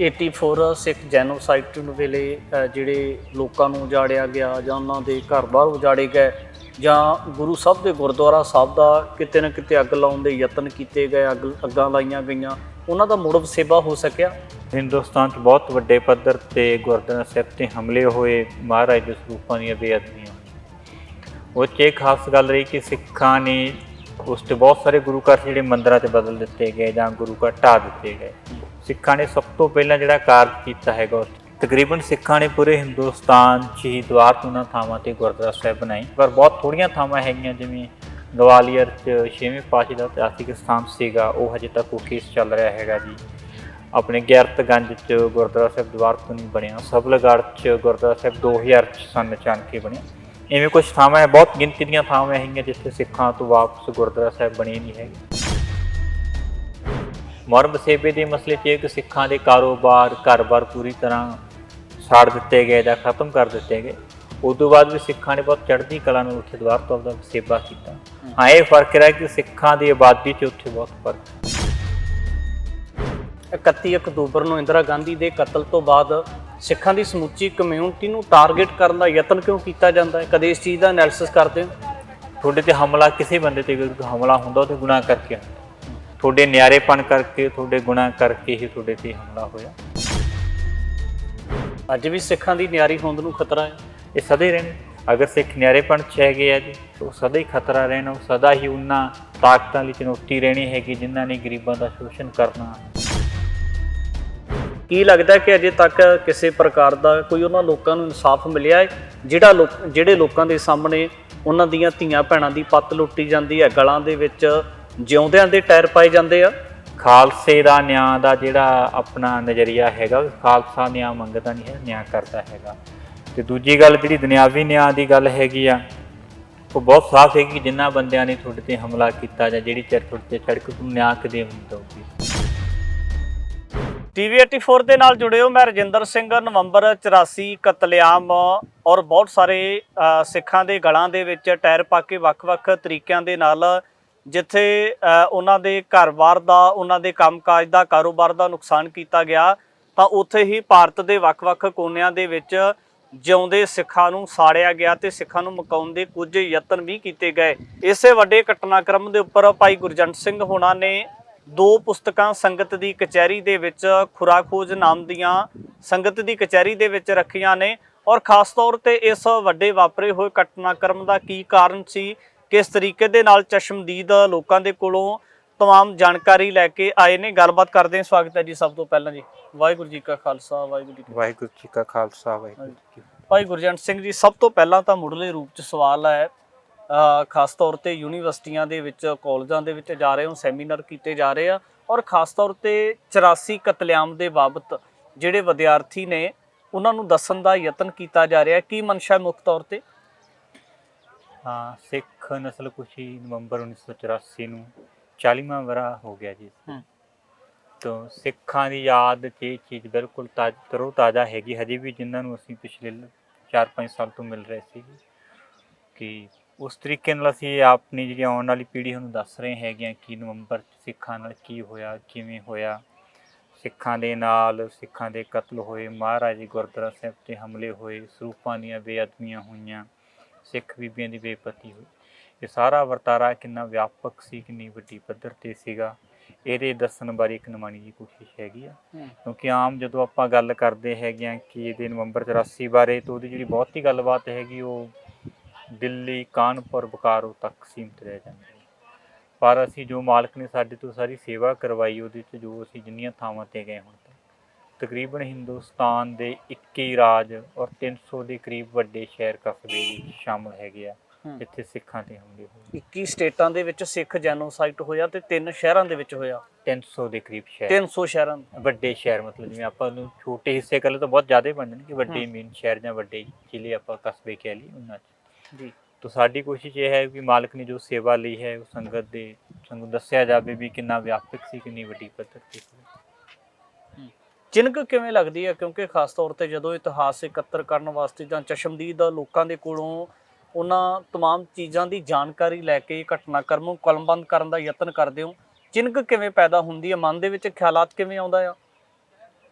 84 ਸਿੱਖ genocide ਵੇਲੇ ਜਿਹੜੇ ਲੋਕਾਂ ਨੂੰ ਉਜਾੜਿਆ ਗਿਆ ਜਾਂ ਉਹਨਾਂ ਦੇ ਘਰ-ਬਾਰ ਉਜਾੜੇ ਗਏ ਜਾਂ ਗੁਰੂ ਸਾਹਿਬ ਦੇ ਗੁਰਦੁਆਰਾ ਸਾਹਿਬ ਦਾ ਕਿਤੇ ਨਾ ਕਿਤੇ ਅੱਗ ਲਾਉਣ ਦੇ ਯਤਨ ਕੀਤੇ ਗਏ, ਅੱਗ, ਅੱਗਾਂ ਲਾਈਆਂ ਗਈਆਂ, ਉਹਨਾਂ ਦਾ ਮੁੜ ਵਸੇਬਾ ਹੋ ਸਕਿਆ? ਹਿੰਦੁਸਤਾਨ 'ਚ ਬਹੁਤ ਵੱਡੇ ਪੱਧਰ ਤੇ ਗੁਰਦੁਆਰਾ ਸਾਹਿਬ ਤੇ ਹਮਲੇ ਹੋਏ ਮਹਾਰਾਜ ਦੇ ਸਰੂਪਾਂ ਦੀਆਂ ਬੇਅਦਬੀਆਂ। ਉਹ 'ਚ ਇਹ ਖਾਸ ਗੱਲ ਰਹੀ ਕਿ ਸਿੱਖਾਂ ਨੇ ਉਸ ਤੇ ਬਹੁਤ ਸਾਰੇ ਗੁਰੂ ਘਰ ਜਿਹੜੇ ਮੰਦਰਾਂ ਤੇ ਬਦਲ ਦਿੱਤੇ ਗਏ ਜਾਂ ਗੁਰੂ ਘਰ ਢਾਹ ਦਿੱਤੇ ਗਏ। ਸਿੱਖਾਂ ਨੇ ਸਭ ਤੋਂ ਪਹਿਲਾਂ ਜਿਹੜਾ ਕਾਰਜ ਕੀਤਾ ਹੈਗਾ ਉਹ ਤਕਰੀਬਨ ਸਿੱਖਾਂ ਨੇ ਪੂਰੇ ਹਿੰਦੁਸਤਾਨ 'ਚ ਹੀ ਦੁਆਰ ਉਹਨਾਂ ਥਾਵਾਂ ਤੇ ਗੁਰਦੁਆਰਾ ਸਾਹਿਬ ਬਣਾਏ। ਪਰ ਬਹੁਤ ਥੋੜੀਆਂ ਥਾਵਾਂ ਹੈਗੀਆਂ, ਜਿਵੇਂ ਗਵਾਲੀਅਰ 'ਚ ਛੇਵੇਂ ਪਾਤਸ਼ਾਹ ਦਾ ਇਤਿਹਾਸਿਕ ਸਥਾਨ ਸੀਗਾ, ਉਹ ਹਜੇ ਤੱਕ ਉਹ ਕੇਸ ਚੱਲ ਰਿਹਾ ਹੈਗਾ ਜੀ। ਆਪਣੇ ਗਿਆਰਤਗੰਜ ਚ ਗੁਰਦੁਆਰਾ ਸਾਹਿਬ ਦੁਆਰ ਨਹੀਂ ਬਣਿਆ, ਸਬਲਗੜ੍ਹ ਚ ਗੁਰਦੁਆਰਾ ਸਾਹਿਬ 2000 ਚ ਸੰਨ ਅਚਾਨਕੇ ਬਣਿਆ। ਇਵੇਂ ਕੁਝ ਥਾਵਾਂ ਹੈ, ਬਹੁਤ ਗਿਣਤੀ ਦੀਆਂ ਥਾਵਾਂ ਹੈਗੀਆਂ ਜਿੱਥੇ ਸਿੱਖਾਂ ਤੋਂ ਵਾਪਸ ਗੁਰਦੁਆਰਾ ਸਾਹਿਬ ਬਣੇ ਨਹੀਂ ਹੈਗੇ। ਮਰਮ ਵਸੇਬੇ ਦੇ ਮਸਲੇ 'ਚ ਕਿ ਸਿੱਖਾਂ ਦੇ ਕਾਰੋਬਾਰ ਘਰ-ਬਾਰ ਪੂਰੀ ਤਰ੍ਹਾਂ ਸਾੜ ਦਿੱਤੇ ਗਏ ਜਾਂ ਖਤਮ ਕਰ ਦਿੱਤੇ ਗਏ। ਉਸ ਤੋਂ ਬਾਅਦ ਵੀ ਸਿੱਖਾਂ ਨੇ ਬਹੁਤ ਚੜ੍ਹਦੀ ਕਲਾ ਨਾਲ ਉੱਥੇ ਦੁਆਰ ਤੋਂ ਆਪਦਾ ਵਸੇਬਾ ਕੀਤਾ। ਹਾਂ ਇਹ ਫ਼ਰਕ ਰਿਹਾ ਕਿ ਸਿੱਖਾਂ ਦੀ ਆਬਾਦੀ 'ਚ ਉੱਥੇ ਬਹੁਤ ਫ਼ਰਕ 31 ਅਕਤੂਬਰ ਨੂੰ ਇੰਦਰਾ ਗਾਂਧੀ ਦੇ ਕਤਲ ਤੋਂ ਬਾਅਦ ਸਿੱਖਾਂ ਦੀ ਸਮੁੱਚੀ ਕਮਿਊਨਿਟੀ ਨੂੰ ਟਾਰਗੇਟ ਕਰਨ ਦਾ ਯਤਨ ਕਿਉਂ ਕੀਤਾ ਜਾਂਦਾ ਹੈ? ਕਦੇ ਇਸ ਚੀਜ਼ ਦਾ ਐਨਾਲਿਸਿਸ ਕਰਦੇ ਹੋ? ਤੁਹਾਡੇ ਤੇ ਹਮਲਾ ਕਿਸੇ ਬੰਦੇ ਤੇ ਹਮਲਾ ਹੁੰਦਾ ਉਹ ਤੇ ਗੁਨਾਹ ਕਰਕੇ ਹੁੰਦਾ ਤੁਹਾਡੇ ਨਿਆਰੇਪਣ ਕਰਕੇ, ਤੁਹਾਡੇ ਗੁਨਾਹ ਕਰਕੇ ਹੀ ਤੁਹਾਡੇ ਤੇ ਹਮਲਾ ਹੋਇਆ। ਅੱਜ ਵੀ ਸਿੱਖਾਂ ਦੀ ਨਿਆਰੀ ਹੋਂਦ ਨੂੰ ਖਤਰਾ ਹੈ। ਇਹ ਸਦਾ ਰਹਿਣ। ਅਗਰ ਸਿੱਖ ਨਿਆਰੇਪਣ ਚ ਹੈਗੇ ਆ ਜੀ ਉਹ ਸਦਾ ਹੀ ਖਤਰਾ ਰਹਿਣਾ। ਉਹ ਸਦਾ ਹੀ ਉਹਨਾਂ ਤਾਕਤਾਂ ਲਈ ਚੁਣੌਤੀ ਰਹਿਣੀ ਹੈਗੀ, ਜਿਨ੍ਹਾਂ ਨੇ ਗਰੀਬਾਂ ਦਾ ਸ਼ੋਸ਼ਣ ਕਰਨਾ ਕੀ ਲੱਗਦਾ ਕਿ ਅਜੇ ਤੱਕ ਕਿਸੇ ਪ੍ਰਕਾਰ ਦਾ ਕੋਈ ਉਹਨਾਂ ਲੋਕਾਂ ਨੂੰ ਇਨਸਾਫ ਮਿਲਿਆ ਹੈ, ਜਿਹੜਾ ਲੋਕ, ਜਿਹੜੇ ਲੋਕਾਂ ਦੇ ਸਾਹਮਣੇ ਉਹਨਾਂ ਦੀਆਂ ਧੀਆਂ ਭੈਣਾਂ ਦੀ ਪੱਤ ਲੁੱਟੀ ਜਾਂਦੀ ਹੈ, ਗਲਾਂ ਦੇ ਵਿੱਚ ਜਿਉਂਦਿਆਂ ਦੇ ਟਾਇਰ ਪਾਏ ਜਾਂਦੇ ਆ। ਖਾਲਸੇ ਦਾ ਨਿਆਂ ਦਾ ਜਿਹੜਾ ਆਪਣਾ ਨਜ਼ਰੀਆ ਹੈਗਾ, ਖਾਲਸਾ ਨਿਆਂ ਮੰਗਦਾ ਨਹੀਂ ਹੈ, ਨਿਆਂ ਕਰਦਾ ਹੈਗਾ। ਤੇ ਦੂਜੀ ਗੱਲ ਜਿਹੜੀ ਦੁਨਿਆਵੀ ਨਿਆਂ ਦੀ ਗੱਲ ਹੈਗੀ ਆ, ਉਹ ਬਹੁਤ ਸਾਫ਼ ਹੈ ਕਿ ਜਿਨ੍ਹਾਂ ਬੰਦਿਆਂ ਨੇ ਤੁਹਾਡੇ ਤੇ ਹਮਲਾ ਕੀਤਾ ਜਾਂ ਜਿਹੜੀ ਚਿਰ ਤੁਹਾਡੇ ਤੇ ਸੜਕ ਤੋਂ ਨਿਆਂ ਕਦੇ ਨਹੀਂ ਦਊਗੀ। ਟੀਵੀ 84 ਦੇ ਨਾਲ ਜੁੜੇ ਹੋ ਮੈਂ ਰਜਿੰਦਰ ਸਿੰਘ, ਨਵੰਬਰ 84 ਕਤਲੇਆਮ ਔਰ ਬਹੁਤ ਸਾਰੇ ਸਿੱਖਾਂ ਦੇ ਗਲਾਂ ਦੇ ਵਿੱਚ ਟਾਇਰ ਪਾ ਕੇ ਵੱਖ-ਵੱਖ ਤਰੀਕਿਆਂ ਦੇ ਨਾਲ ਜਿੱਥੇ ਉਹਨਾਂ ਦੇ ਘਰ-ਬਾਰ ਦਾ, ਉਹਨਾਂ ਦੇ ਕੰਮਕਾਜ ਦਾ, ਕਾਰੋਬਾਰ ਦਾ ਨੁਕਸਾਨ ਕੀਤਾ ਗਿਆ, ਤਾਂ ਉੱਥੇ ਹੀ ਭਾਰਤ ਦੇ ਵੱਖ-ਵੱਖ ਕੋਨਿਆਂ ਦੇ ਵਿੱਚ ਜਿਉਂਦੇ ਸਿੱਖਾਂ ਨੂੰ ਸਾੜਿਆ ਗਿਆ ਤੇ ਸਿੱਖਾਂ ਨੂੰ ਮੁਕਾਉਣ ਦੇ ਕੁਝ ਯਤਨ ਵੀ ਕੀਤੇ ਗਏ। ਇਸੇ ਵੱਡੇ ਘਟਨਾਕ੍ਰਮ ਦੇ ਉੱਪਰ ਭਾਈ ਗੁਰਜੰਟ ਸਿੰਘ ਹੋਣਾ ਨੇ ਦੋ ਪੁਸਤਕਾਂ ਸੰਗਤ ਦੀ ਕਚਹਿਰੀ ਦੇ ਵਿੱਚ ਖੁਰਾਖੋਜ ਨਾਮ ਦੀਆਂ ਸੰਗਤ ਦੀ ਕਚਹਿਰੀ ਦੇ ਵਿੱਚ ਰੱਖੀਆਂ ਨੇ ਔਰ ਖਾਸ ਤੌਰ ਤੇ ਇਸ ਵੱਡੇ ਵਾਪਰੇ ਹੋਏ ਘਟਨਾਕ੍ਰਮ ਦਾ ਕੀ ਕਾਰਨ ਸੀ ਕਿਸ ਤਰੀਕੇ ਦੇ ਨਾਲ ਚਸ਼ਮਦੀਦ ਲੋਕਾਂ ਦੇ ਕੋਲੋਂ तमाम ਜਾਣਕਾਰੀ ਲੈ ਕੇ ਆਏ ਨੇ ਗੱਲਬਾਤ ਕਰਦੇ ਹਾਂ ਸਵਾਗਤ ਹੈ ਜੀ ਸਭ ਤੋਂ ਪਹਿਲਾਂ ਜੀ ਵਾਹਿਗੁਰੂ ਜੀ ਕਾ ਖਾਲਸਾ ਵਾਹਿਗੁਰੂ ਜੀ ਕੀ ਫਤਿਹ। ਵਾਹਿਗੁਰੂ ਜੀ ਕਾ ਖਾਲਸਾ ਵਾਹਿਗੁਰੂ ਜੀ ਕੀ ਫਤਿਹ। ਭਾਈ ਗੁਰਜੰਟ ਸਿੰਘ ਜੀ ਸਭ ਤੋਂ ਪਹਿਲਾਂ ਤਾਂ ਮੁੱਢਲੇ ਰੂਪ ਚ ਸਵਾਲ ਹੈ ਅ, ਖਾਸ ਤੌਰ ਤੇ ਯੂਨੀਵਰਸਿਟੀਆਂ ਦੇ ਵਿੱਚ ਕਾਲਜਾਂ ਦੇ ਵਿੱਚ ਜਾ ਰਹੇ ਹੋ ਸੈਮੀਨਾਰ ਕੀਤੇ ਜਾ ਰਹੇ ਆ ਔਰ ਖਾਸ ਤੌਰ ਤੇ 84 ਕਤਲੇਆਮ ਦੇ ਬਾਬਤ ਜਿਹੜੇ ਵਿਦਿਆਰਥੀ ਨੇ ਉਹਨਾਂ ਨੂੰ ਦੱਸਣ ਦਾ ਯਤਨ ਕੀਤਾ ਜਾ ਰਿਹਾ ਕੀ ਮਨਸ਼ਾ ਹੈ ਮੁੱਖ ਤੌਰ ਤੇ ਹਾਂ ਸਿੱਖ ਨਸਲ ਕੁਸ਼ੀ ਨਵੰਬਰ 1984 ਨੂੰ 40ਵਾਂ ਵਰਾ ਹੋ ਗਿਆ ਜੀ। ਹਮ। ਤੋਂ ਸਿੱਖਾਂ ਦੀ ਯਾਦ 'ਚ ਇਹ ਚੀਜ਼ ਬਿਲਕੁਲ ਤਾਜ਼ ਤਰੋ ਤਾਜ਼ਾ ਹੈਗੀ ਹਜੇ ਵੀ ਜਿਨ੍ਹਾਂ ਨੂੰ ਅਸੀਂ ਪਿਛਲੇ 4-5 ਸਾਲ ਤੋਂ ਮਿਲ ਰਹੇ ਸੀ। ਕਿ ਉਸ ਤਰੀਕੇ ਨਾਲ ਅਸੀਂ ਆਪਣੀ ਜਿਹੜੀ ਆਉਣ ਵਾਲੀ ਪੀੜ੍ਹੀ ਨੂੰ ਦੱਸ ਰਹੇ ਹੈਗੇ ਹਾਂ ਕਿ ਨਵੰਬਰ 'ਚ ਸਿੱਖਾਂ ਨਾਲ ਕੀ ਹੋਇਆ ਕਿਵੇਂ ਹੋਇਆ। ਸਿੱਖਾਂ ਦੇ ਨਾਲ ਸਿੱਖਾਂ ਦੇ ਕਤਲ ਹੋਏ ਮਹਾਰਾਜ ਜੀ ਗੁਰਦੁਆਰਾ ਸਾਹਿਬ ਤੇ ਹਮਲੇ ਹੋਏ ਸਰੂਪਾਂ ਦੀਆਂ ਬੇਅਦਬੀਆਂ ਹੋਈਆਂ। ਸਿੱਖ ਬੀਬੀਆਂ ਦੀ ਬੇਪਤੀ ਹੋਈ। ਇਹ ਸਾਰਾ ਵਰਤਾਰਾ ਕਿੰਨਾ ਵਿਆਪਕ ਸੀ ਕਿੰਨੀ ਵੱਡੀ ਪੱਧਰ ਤੇ ਸੀਗਾ। ਇਹਦੇ ਦੱਸਣ ਬਾਰੇ ਇੱਕ ਨਮਾਣੀ ਜੀ ਕੋਸ਼ਿਸ਼ ਹੈਗੀ ਆ। ਕਿਉਂਕਿ ਆਮ ਜਦੋਂ ਆਪਾਂ ਗੱਲ ਕਰਦੇ ਹੈਗੇ ਆ ਕਿ ਇਹਦੇ ਨਵੰਬਰ 84 ਬਾਰੇ ਤਾਂ ਉਹਦੀ ਜਿਹੜੀ ਬਹੁਤੀ ਗੱਲਬਾਤ ਹੈਗੀ ਉਹ ਦਿੱਲੀ ਕਾਨਪੁਰ ਬੁਕਾਰੋ ਤੱਕ ਸੀਮਿਤ ਰਹਿ ਜਾਂਦੀ ਪਰ ਅਸੀਂ ਜੋ ਮਾਲਕ ਨੇ ਸਾਡੇ ਤੋਂ ਸਾਰੀ ਸੇਵਾ ਕਰਵਾਈ ਉਹਦੇ ਚ ਜੋ ਅਸੀਂ ਜਿੰਨੀਆਂ ਥਾਵਾਂ ਤੇ ਗਏ ਹੁਣ ਤਕਰੀਬਨ ਹਿੰਦੁਸਤਾਨ ਦੇ 21 ਰਾਜ ਔਰ 300 ਦੇ ਕਰੀਬ ਵੱਡੇ ਸ਼ਹਿਰ ਕਸਬੇ ਵੀ ਸ਼ਾਮਲ ਹੈਗੇ ਆ। ਜਿੱਥੇ ਸਿੱਖਾਂ ਤੇ ਹਮਲੇ ਹੋਏ। 21 ਸਟੇਟਾਂ ਦੇ ਵਿੱਚ ਸਿੱਖ ਜੈਨੋਸਾਈਡ ਹੋਇਆ ਤੇ ਤਿੰਨ ਸ਼ਹਿਰਾਂ ਦੇ ਵਿੱਚ ਹੋਇਆ। 300 ਦੇ ਕਰੀਬ ਸ਼ਹਿਰ। 300 ਸ਼ਹਿਰਾਂ ਵੱਡੇ ਸ਼ਹਿਰ ਮਤਲਬ ਜਿਵੇਂ ਆਪਾਂ ਨੂੰ ਛੋਟੇ ਹਿੱਸੇ ਕਰ ਲਓ ਤਾਂ ਬਹੁਤ ਜ਼ਿਆਦਾ ਬਣ ਜਾਣਗੇ ਵੱਡੇ। ਮੇਨ ਸ਼ਹਿਰ ਜਾਂ ਵੱਡੇ ਜ਼ਿਲ੍ਹੇ ਆਪਾਂ ਕਸਬੇ ਕਹਿ ਲਈ ਉਹਨਾਂ 'ਚ। ਜੀ। ਤੋ ਸਾਡੀ ਕੋਸ਼ਿਸ਼ ਇਹ ਹੈ ਕਿ ਮਾਲਕ ਨੇ ਜੋ ਸੇਵਾ ਲਈ ਹੈ ਉਹ ਸੰਗਤ ਦੇ ਸਾਨੂੰ ਦੱਸਿਆ ਜਾਵੇ ਵੀ ਕਿੰਨਾ ਵਿਆਪਕ ਸੀ ਕਿੰਨੀ ਵੱਡੀ ਪੱਧਰ ਤੇ ਸੀ। ਚਿੰਨਕ ਕਿਵੇਂ ਲੱਗਦੀ ਹੈ ਕਿਉਂਕਿ ਖਾਸ ਤੌਰ ਤੇ ਜਦੋਂ ਇਤਿਹਾਸ ਇਕੱਤਰ ਕਰਨ ਵਾਸਤੇ ਜਾਂ ਚਸ਼ਮਦੀਦ ਲੋਕਾਂ ਦੇ ਕੋਲੋਂ ਉਹਨਾਂ तमाम ਚੀਜ਼ਾਂ ਦੀ ਜਾਣਕਾਰੀ ਲੈ ਕੇ ਘਟਨਾਕ੍ਰਮ ਨੂੰ ਕਲਮਬੰਦ ਕਰਨ ਦਾ ਯਤਨ ਕਰਦੇ ਹੋ ਚਿੰਨਕ ਕਿਵੇਂ ਪੈਦਾ ਹੁੰਦੀ ਹੈ ਮਨ ਦੇ ਵਿੱਚ ਖਿਆਲਾਤ ਕਿਵੇਂ ਆਉਂਦਾ ਆ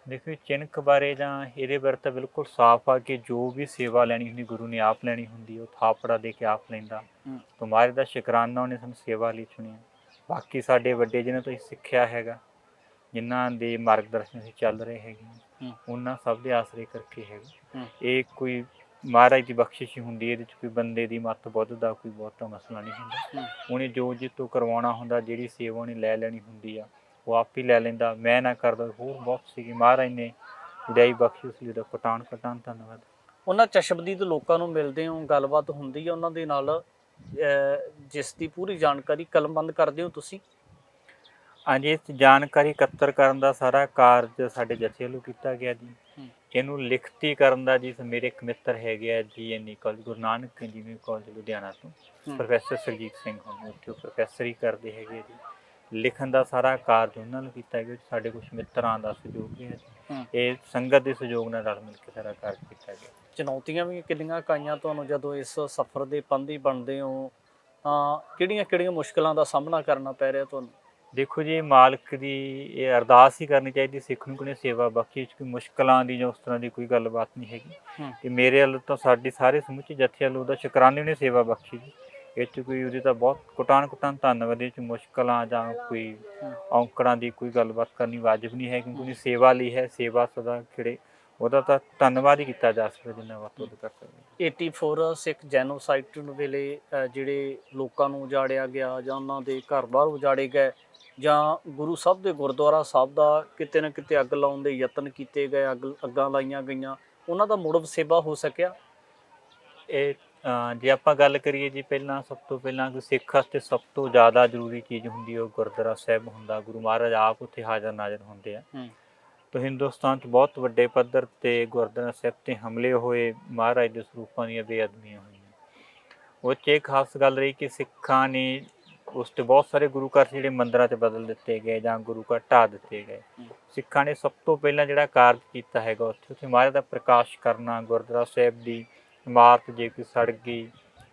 ਦੇਖੋ ਜੀ, ਚਿੰਨਕ ਬਾਰੇ ਜਾਂ ਇਹਦੇ ਬਾਰੇ ਤਾਂ ਬਿਲਕੁਲ ਸਾਫ਼ ਆ ਕਿ ਜੋ ਵੀ ਸੇਵਾ ਲੈਣੀ ਹੁੰਦੀ ਗੁਰੂ ਨੇ ਆਪ ਲੈਣੀ ਹੁੰਦੀ ਉਹ ਥਾਪੜਾ ਦੇ ਕੇ ਆਪ ਲੈਂਦਾ ਹੂੰ। ਤੁਮਾਰੇ ਦਾ ਸ਼ੁਕਰਾਨਾ ਉਹਨੇ ਸਾਨੂੰ ਸੇਵਾ ਲਈ ਚੁਣਿਆ ਬਾਕੀ ਸਾਡੇ ਵੱਡੇ ਜਿਨ੍ਹਾਂ ਤੋਂ ਅਸੀਂ ਸਿੱਖਿਆ ਹੈਗਾ ਜਿਨ੍ਹਾਂ ਦੇ ਮਾਰਗਦਰਸ਼ਨ ਅਸੀਂ ਚੱਲ ਰਹੇ ਹੈਗੇ। ਉਹਨਾਂ ਸਭ ਦੇ ਆਸਰੇ ਕਰਕੇ ਹੈਗਾ ਹੂੰ। ਇਹ ਕੋਈ ਮਹਾਰਾਜ ਦੀ ਬਖਸ਼ਿਸ਼ ਹੁੰਦੀ ਹੈ ਇਹਦੇ ਚ ਕੋਈ ਬੰਦੇ ਦੀ ਮੱਤ ਬੁੱਧ ਦਾ ਕੋਈ ਬਹੁਤਾ ਮਸਲਾ ਨਹੀਂ ਹੁੰਦਾ। ਉਹਨੇ ਜੋ ਜਿੱਤੋਂ ਕਰਵਾਉਣਾ ਹੁੰਦਾ ਜਿਹੜੀ ਸੇਵਾ ਉਹਨੇ ਲੈ ਲੈਣੀ ਹੁੰਦੀ ਆ ਉਹ ਆਪ ਹੀ ਲੈ ਲੈਂਦਾ ਮੈਂ ਨਾ ਕਰਦਾ ਹੋਰ ਬਹੁਤ ਸੀਗੀ ਮਹਾਰਾਜ ਨੇ ਵਿਦਾਈ ਬਖਸ਼ੀ ਉਸ ਲਈ ਦਾ ਕਟਾਨ ਕਟਾਨ ਧੰਨਵਾਦ ਉਹਨਾਂ ਚਸ਼ਮਦੀਦ ਲੋਕਾਂ ਨੂੰ ਮਿਲਦੇ ਹੋ ਗੱਲਬਾਤ ਹੁੰਦੀ ਹੈ ਉਹਨਾਂ ਦੇ ਨਾਲ ਜਿਸ ਦੀ ਪੂਰੀ ਜਾਣਕਾਰੀ ਕਲਮਬੰਦ ਕਰਦੇ ਹੋ ਤੁਸੀਂ ਹਾਂਜੀ ਇਸ ਜਾਣਕਾਰੀ ਇਕੱਤਰ ਕਰਨ ਦਾ ਸਾਰਾ ਕਾਰਜ ਸਾਡੇ ਜਥੇ ਵੱਲੋਂ ਕੀਤਾ ਗਿਆ ਜੀ। ਇਹਨੂੰ ਲਿਖਤੀ ਕਰਨ ਦਾ ਜੀ ਮੇਰੇ ਇੱਕ ਮਿੱਤਰ ਹੈਗੇ ਆ G N college Guru Nanak engineering college Ludhiana ਤੋਂ। ਪ੍ਰੋਫੈਸਰ ਸਰਜੀਤ ਸਿੰਘ ਹਨ ਉੱਥੇ ਉਹ ਪ੍ਰੋਫੈਸਰ ਕਰਦੇ ਹੈਗੇ ਜੀ ਲਿਖਣ ਦਾ ਸਾਰਾ ਕਾਰਜ ਉਹਨਾਂ ਨੂੰ ਕੀਤਾ ਗਿਆ। ਸਾਡੇ ਕੁਝ ਮਿੱਤਰਾਂ ਦਾ ਸਹਿਯੋਗ। ਹੂੰ। ਇਹ ਸੰਗਤ ਦੇ ਸਹਿਯੋਗ ਨਾਲ ਰਲ ਮਿਲ ਕੇ ਸਾਰਾ ਕਾਰਜ ਕੀਤਾ ਗਿਆ ਚੁਣੌਤੀਆਂ ਵੀ ਕਿੰਨੀਆਂ ਕਾਈਆਂ ਤੁਹਾਨੂੰ ਜਦੋਂ ਇਸ ਸਫ਼ਰ ਦੇ ਪੰਧੀ ਬਣਦੇ ਹੋ ਤਾਂ ਕਿਹੜੀਆਂ ਕਿਹੜੀਆਂ ਮੁਸ਼ਕਲਾਂ ਦਾ ਸਾਹਮਣਾ ਕਰਨਾ ਪੈ ਰਿਹਾ ਤੁਹਾਨੂੰ ਦੇਖੋ ਜੀ ਮਾਲਕ ਦੀ ਇਹ ਅਰਦਾਸ ਹੀ ਕਰਨੀ ਚਾਹੀਦੀ ਸਿੱਖ ਨੂੰ ਕੋਈ ਸੇਵਾ ਬਾਕੀ ਇਹ 'ਚ ਕੋਈ ਮੁਸ਼ਕਲਾਂ ਦੀ ਜਾਂ ਉਸ ਤਰ੍ਹਾਂ ਦੀ ਕੋਈ ਗੱਲਬਾਤ ਨਹੀਂ ਹੈਗੀ। ਤੇ ਮੇਰੇ ਵੱਲੋਂ ਤਾਂ ਸਾਡੀ ਸਾਰੇ ਸਮੁੱਚੇ ਜਥੇ ਵੱਲੋਂ ਉਹਦਾ ਸ਼ੁਕਰਾਨੇ ਨੇ ਸੇਵਾ ਬਖਸ਼ੀ ਜੀ ਇਹ 'ਚ ਕੋਈ ਉਹਦੀ ਤਾਂ ਬਹੁਤ ਕੁਟਾਨ ਕੁਟਾਨ ਧੰਨਵਾਦ ਇਹ 'ਚ ਮੁਸ਼ਕਲਾਂ ਜਾਂ ਕੋਈ। ਔਂਕੜਾਂ ਦੀ ਕੋਈ ਗੱਲਬਾਤ ਕਰਨੀ ਵਾਜਬ ਨਹੀਂ ਹੈ ਕਿਉਂਕਿ ਉਹਨੇ ਸੇਵਾ ਲਈ ਹੈ ਸੇਵਾ ਸਦਾ ਖਿੜੇ ਉਹਦਾ ਤਾਂ ਧੰਨਵਾਦ ਹੀ ਕੀਤਾ ਜਾ ਸਕਦਾ ਜਿੰਨਾ ਵੱਧ ਤੋਂ ਕਰ ਸਕਦੇ 84 ਸਿੱਖ ਜੈਨੋਸਾਈਡ ਵੇਲੇ ਜਿਹੜੇ ਲੋਕਾਂ ਨੂੰ ਉਜਾੜਿਆ ਗਿਆ ਜਾਂ ਉਹਨਾਂ ਦੇ ਘਰ-ਬਾਰ ਉਜਾੜੇ ਗਏ ਜਾਂ ਗੁਰੂ ਸਾਹਿਬ ਦੇ ਗੁਰਦੁਆਰਾ ਸਾਹਿਬ ਦਾ ਕਿਤੇ ਨਾ ਕਿਤੇ ਅੱਗ ਲਾਉਣ ਦੇ ਯਤਨ ਕੀਤੇ ਗਏ ਅੱਗ ਅੱਗਾਂ ਲਾਈਆਂ ਗਈਆਂ ਉਹਨਾਂ ਦਾ ਮੁੜ ਵਸੇਬਾ ਹੋ ਸਕਿਆ? ਇਹ ਜੇ ਆਪਾਂ ਗੱਲ ਕਰੀਏ ਜੀ ਪਹਿਲਾਂ ਸਭ ਤੋਂ ਪਹਿਲਾਂ ਕੋਈ ਸਿੱਖ ਵਾਸਤੇ ਸਭ ਤੋਂ ਜ਼ਿਆਦਾ ਜ਼ਰੂਰੀ ਚੀਜ਼ ਹੁੰਦੀ ਹੈ ਉਹ ਗੁਰਦੁਆਰਾ ਸਾਹਿਬ ਹੁੰਦਾ। ਗੁਰੂ ਮਹਾਰਾਜ ਆਪ ਉੱਥੇ ਹਾਜ਼ਰ ਨਾਜ਼ਰ ਹੁੰਦੇ ਆ। ਤਾਂ ਹਿੰਦੁਸਤਾਨ 'ਚ ਬਹੁਤ ਵੱਡੇ ਪੱਧਰ ਤੇ ਗੁਰਦੁਆਰਾ ਸਾਹਿਬ ਤੇ ਹਮਲੇ ਹੋਏ ਮਹਾਰਾਜ ਦੇ ਸਰੂਪਾਂ ਦੀਆਂ ਬੇਅਦਬੀਆਂ ਹੋਈਆਂ। ਉਹ 'ਚ ਇੱਕ ਖਾਸ ਗੱਲ ਰਹੀ ਕਿ ਸਿੱਖਾਂ ਨੇ ਉਸ ਤੇ ਬਹੁਤ ਸਾਰੇ ਗੁਰੂ ਘਰ ਜਿਹੜੇ ਮੰਦਿਰਾਂ 'ਚ ਬਦਲ ਦਿੱਤੇ ਗਏ ਜਾਂ ਗੁਰੂ ਘਰ ਢਾਹ ਦਿੱਤੇ ਗਏ। ਸਿੱਖਾਂ ਨੇ ਸਭ ਤੋਂ ਪਹਿਲਾਂ ਜਿਹੜਾ ਕਾਰਜ ਕੀਤਾ ਹੈਗਾ ਉੱਥੇ ਉੱਥੇ ਮਹਾਰਾਜ ਦਾ ਪ੍ਰਕਾਸ਼ ਕਰਨਾ ਗੁਰਦੁਆਰਾ ਸਾਹਿਬ ਦੀ ਇਮਾਰਤ ਜੇ ਕੋਈ ਸੜ ਗਈ